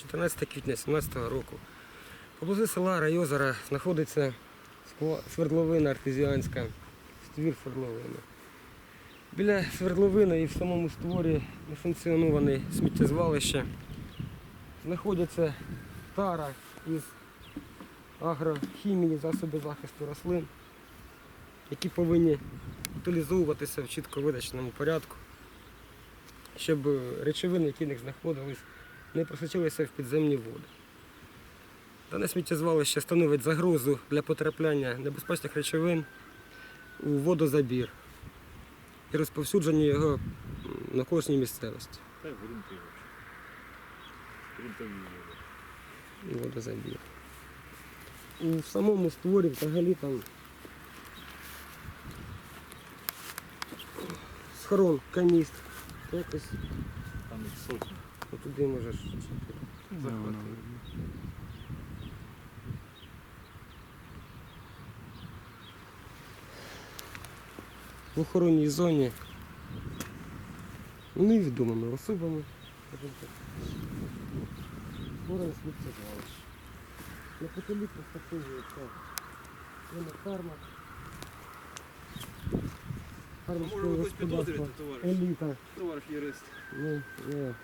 14 квітня 2017 року. Поблизу села Райозера знаходиться свердловина артезіанська, ствір свердловини. Біля свердловини і в самому створі несанкціоноване сміттєзвалище знаходяться тара із агрохімії, засоби захисту рослин, які повинні утилізовуватися в чітко видачному порядку, щоб речовини, які в них знаходились, не просочилися в підземні води. Дане сміттєзвалище становить загрозу для потрапляння небезпечних речовин у водозабір і розповсюдження його на кожній місцевості. Грунтові води. і водозабір. У самому створі взагалі там схорон, каністр. Якось Там сотні. Туди можеш захватити. В охоронній зоні невідомими особами. скажімо так, Створено сміттєзвалище. Неподалік розташовується ферма. Фермерське господарство. Еліта. Товариш юрист. Ну, не.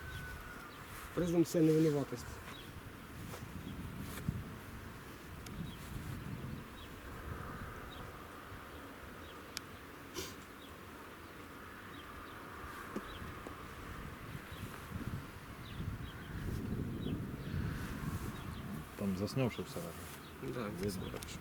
презумпция невиноватости. Там заснешь и все равно. Да, видно. хорошо.